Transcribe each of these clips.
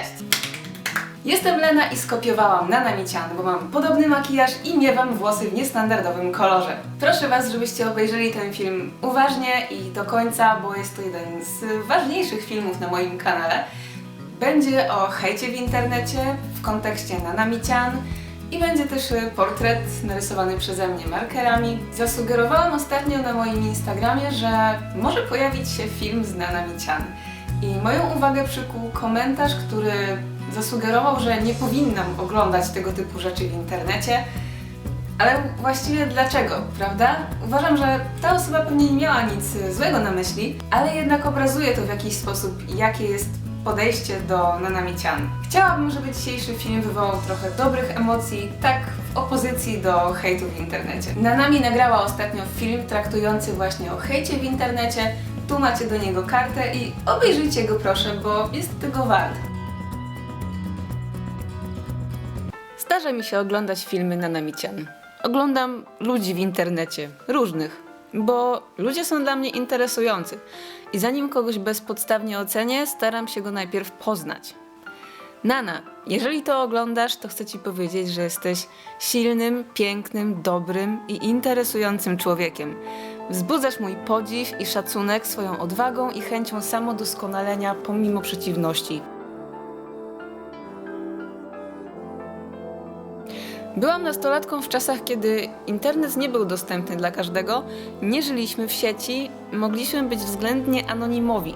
Cześć! Jestem Lena i skopiowałam Nanamician, bo mam podobny makijaż i miewam włosy w niestandardowym kolorze. Proszę Was, żebyście obejrzeli ten film uważnie i do końca, bo jest to jeden z ważniejszych filmów na moim kanale. Będzie o hejcie w internecie w kontekście Nanamician i będzie też portret narysowany przeze mnie markerami. Zasugerowałam ostatnio na moim Instagramie, że może pojawić się film z Nanamician. I moją uwagę przykuł komentarz, który zasugerował, że nie powinnam oglądać tego typu rzeczy w internecie. Ale właściwie dlaczego, prawda? Uważam, że ta osoba pewnie nie miała nic złego na myśli, ale jednak obrazuje to w jakiś sposób, jakie jest podejście do Nanamician. Chciałabym, żeby dzisiejszy film wywołał trochę dobrych emocji, tak w opozycji do hejtu w internecie. Nanami nagrała ostatnio film traktujący właśnie o hejcie w internecie. Tu macie do niego kartę i obejrzyjcie go proszę, bo jest tego wart. Zdarza mi się oglądać filmy na Namician. Oglądam ludzi w internecie, różnych, bo ludzie są dla mnie interesujący. I zanim kogoś bezpodstawnie ocenię, staram się go najpierw poznać. Nana, jeżeli to oglądasz, to chcę Ci powiedzieć, że jesteś silnym, pięknym, dobrym i interesującym człowiekiem. Wzbudzasz mój podziw i szacunek swoją odwagą i chęcią samodoskonalenia pomimo przeciwności. Byłam nastolatką w czasach, kiedy internet nie był dostępny dla każdego, nie żyliśmy w sieci, mogliśmy być względnie anonimowi.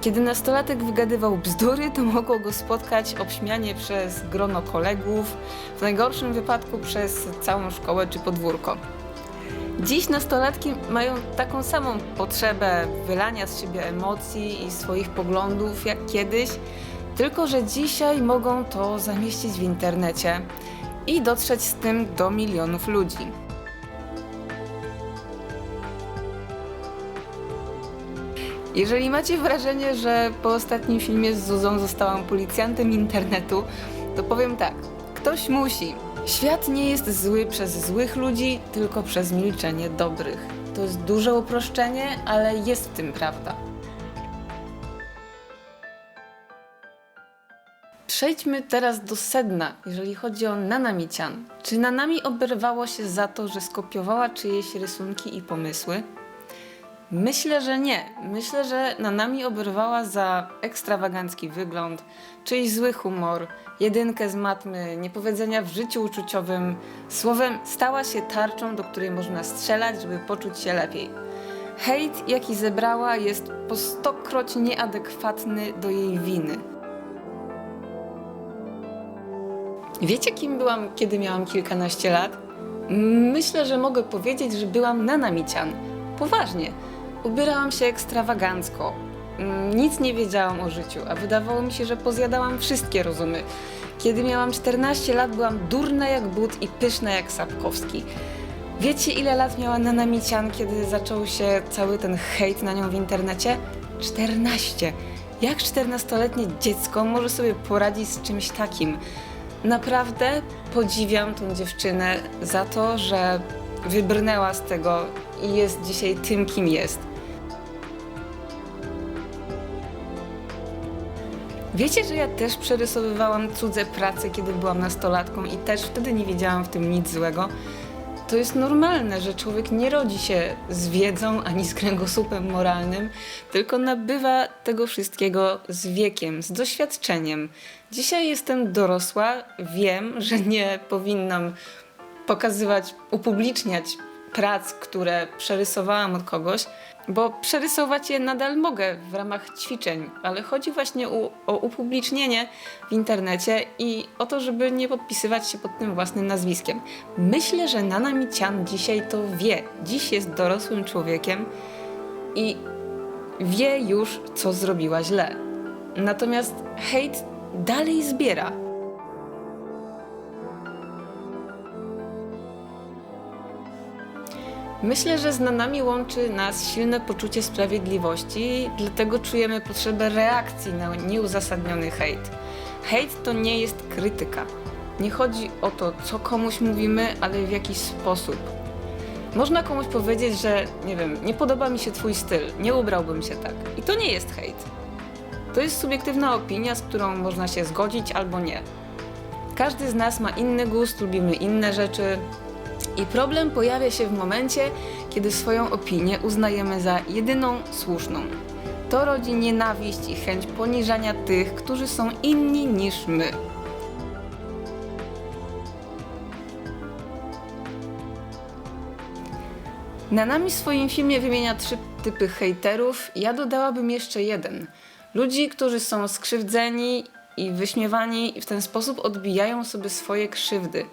Kiedy nastolatek wygadywał bzdury, to mogło go spotkać obśmianie przez grono kolegów, w najgorszym wypadku przez całą szkołę czy podwórko. Dziś nastolatki mają taką samą potrzebę wylania z siebie emocji i swoich poglądów jak kiedyś, tylko że dzisiaj mogą to zamieścić w internecie i dotrzeć z tym do milionów ludzi. Jeżeli macie wrażenie, że po ostatnim filmie z Zuzą zostałam policjantem internetu, to powiem tak: ktoś musi. Świat nie jest zły przez złych ludzi, tylko przez milczenie dobrych. To jest duże uproszczenie, ale jest w tym prawda. Przejdźmy teraz do sedna, jeżeli chodzi o Nanamician. Czy Nanami oberwało się za to, że skopiowała czyjeś rysunki i pomysły? Myślę, że nie. Myślę, że Nanami oberwała za ekstrawagancki wygląd, czyjś zły humor, jedynkę z matmy, niepowiedzenia w życiu uczuciowym. Słowem, stała się tarczą, do której można strzelać, żeby poczuć się lepiej. Hejt, jaki zebrała, jest po stokroć nieadekwatny do jej winy. Wiecie, kim byłam, kiedy miałam kilkanaście lat? Myślę, że mogę powiedzieć, że byłam nanamician. Poważnie. Ubierałam się ekstrawagancko. Mm, Nic nie wiedziałam o życiu, a wydawało mi się, że pozjadałam wszystkie rozumy. Kiedy miałam 14 lat, byłam durna jak but i pyszna jak Sapkowski. Wiecie, ile lat miała nanamician, kiedy zaczął się cały ten hejt na nią w internecie? 14. Jak 14-letnie dziecko może sobie poradzić z czymś takim? Naprawdę podziwiam tą dziewczynę za to, że wybrnęła z tego i jest dzisiaj tym, kim jest. Wiecie, że ja też przerysowywałam cudze prace, kiedy byłam nastolatką i też wtedy nie wiedziałam w tym nic złego. To jest normalne, że człowiek nie rodzi się z wiedzą ani z kręgosłupem moralnym, tylko nabywa tego wszystkiego z wiekiem, z doświadczeniem. Dzisiaj jestem dorosła, wiem, że nie powinnam pokazywać, upubliczniać prac, które przerysowałam od kogoś, bo przerysować je nadal mogę w ramach ćwiczeń, ale chodzi właśnie u, o upublicznienie w internecie i o to, żeby nie podpisywać się pod tym własnym nazwiskiem. Myślę, że Nana Mician dzisiaj to wie. Dziś jest dorosłym człowiekiem i wie już, co zrobiła źle. Natomiast hejt dalej zbiera. Myślę, że z Nanami łączy nas silne poczucie sprawiedliwości, dlatego czujemy potrzebę reakcji na nieuzasadniony hejt. Hejt to nie jest krytyka. Nie chodzi o to, co komuś mówimy, ale w jakiś sposób. Można komuś powiedzieć, że nie wiem, nie podoba mi się twój styl, nie ubrałbym się tak. I to nie jest hejt. To jest subiektywna opinia, z którą można się zgodzić albo nie. Każdy z nas ma inny gust, lubimy inne rzeczy i problem pojawia się w momencie, kiedy swoją opinię uznajemy za jedyną słuszną. To rodzi nienawiść i chęć poniżania tych, którzy są inni niż my. Nanami w swoim filmie wymienia trzy typy hejterów, ja dodałabym jeszcze jeden. Ludzi, którzy są skrzywdzeni i wyśmiewani i w ten sposób odbijają sobie swoje krzywdy.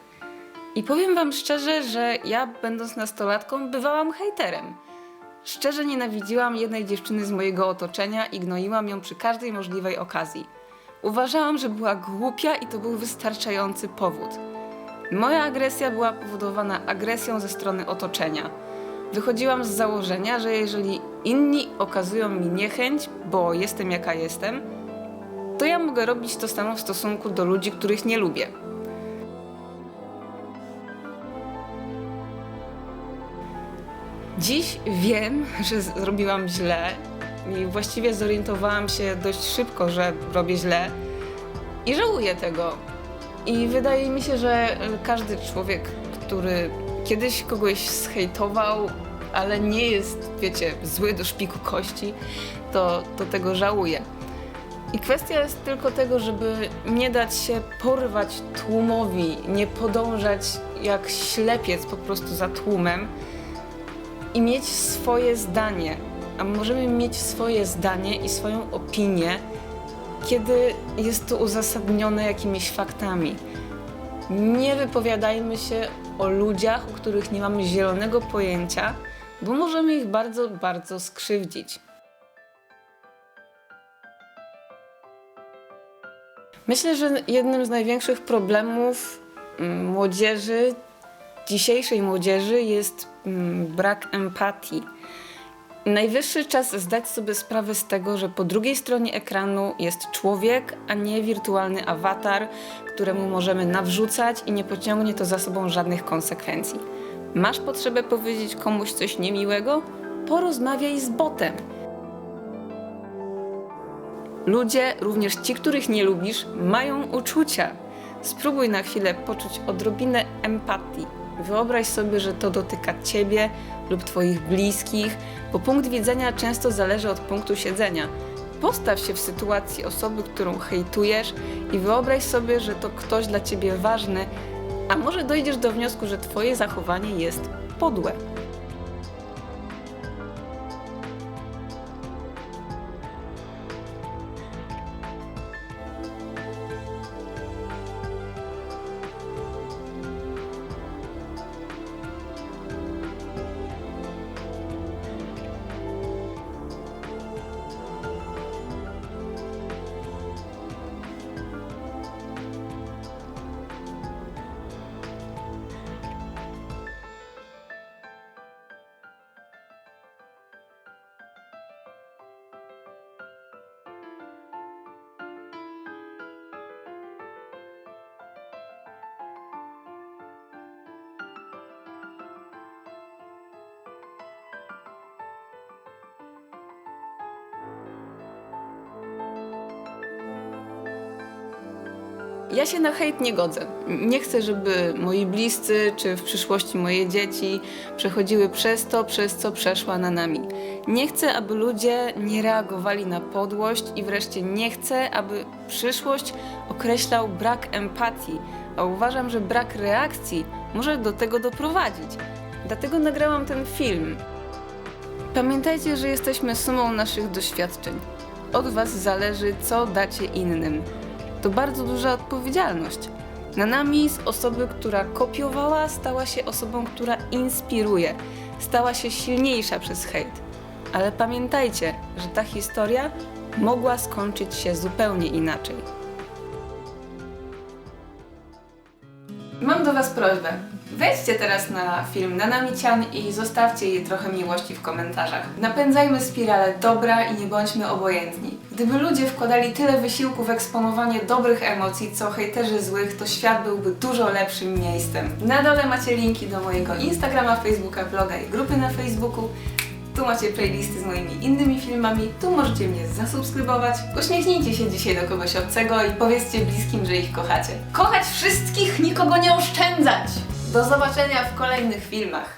I powiem wam szczerze, że ja będąc nastolatką bywałam hejterem. Szczerze nienawidziłam jednej dziewczyny z mojego otoczenia i gnoiłam ją przy każdej możliwej okazji. Uważałam, że była głupia i to był wystarczający powód. Moja agresja była powodowana agresją ze strony otoczenia. Wychodziłam z założenia, że jeżeli inni okazują mi niechęć, bo jestem jaka jestem, to ja mogę robić to samo w stosunku do ludzi, których nie lubię. Dziś wiem, że zrobiłam źle i właściwie zorientowałam się dość szybko, że robię źle i żałuję tego. I wydaje mi się, że każdy człowiek, który kiedyś kogoś zhejtował, ale nie jest, wiecie, zły do szpiku kości, to, to tego żałuje. I kwestia jest tylko tego, żeby nie dać się porwać tłumowi, nie podążać jak ślepiec po prostu za tłumem i mieć swoje zdanie. A możemy mieć swoje zdanie i swoją opinię, kiedy jest to uzasadnione jakimiś faktami. Nie wypowiadajmy się o ludziach, o których nie mamy zielonego pojęcia, bo możemy ich bardzo, bardzo skrzywdzić. Myślę, że jednym z największych problemów mm, młodzieży, dzisiejszej młodzieży jest brak empatii. Najwyższy czas zdać sobie sprawę z tego, że po drugiej stronie ekranu jest człowiek, a nie wirtualny awatar, któremu możemy nawrzucać i nie pociągnie to za sobą żadnych konsekwencji. Masz potrzebę powiedzieć komuś coś niemiłego? Porozmawiaj z botem. Ludzie, również ci, których nie lubisz, mają uczucia. Spróbuj na chwilę poczuć odrobinę empatii. Wyobraź sobie, że to dotyka ciebie lub twoich bliskich, bo punkt widzenia często zależy od punktu siedzenia. Postaw się w sytuacji osoby, którą hejtujesz i wyobraź sobie, że to ktoś dla ciebie ważny, a może dojdziesz do wniosku, że twoje zachowanie jest podłe. Ja się na hejt nie godzę. Nie chcę, żeby moi bliscy, czy w przyszłości moje dzieci przechodziły przez to, przez co przeszła na nami. Nie chcę, aby ludzie nie reagowali na podłość i wreszcie nie chcę, aby przyszłość określał brak empatii, a uważam, że brak reakcji może do tego doprowadzić. Dlatego nagrałam ten film. Pamiętajcie, że jesteśmy sumą naszych doświadczeń. Od Was zależy, co dacie innym. To bardzo duża odpowiedzialność. Nanami z osoby, która kopiowała, stała się osobą, która inspiruje. Stała się silniejsza przez hejt. Ale pamiętajcie, że ta historia mogła skończyć się zupełnie inaczej. Mam do Was prośbę. Wejdźcie teraz na film Nanami-chan i zostawcie jej trochę miłości w komentarzach. Napędzajmy spiralę dobra i nie bądźmy obojętni. Gdyby ludzie wkładali tyle wysiłku w eksponowanie dobrych emocji, co hejterzy złych, to świat byłby dużo lepszym miejscem. Na dole macie linki do mojego Instagrama, Facebooka, bloga i grupy na Facebooku. tu macie playlisty z moimi innymi filmami, tu możecie mnie zasubskrybować. Uśmiechnijcie się dzisiaj do kogoś obcego i powiedzcie bliskim, że ich kochacie. Kochać wszystkich, nikogo nie oszczędzać! Do zobaczenia w kolejnych filmach.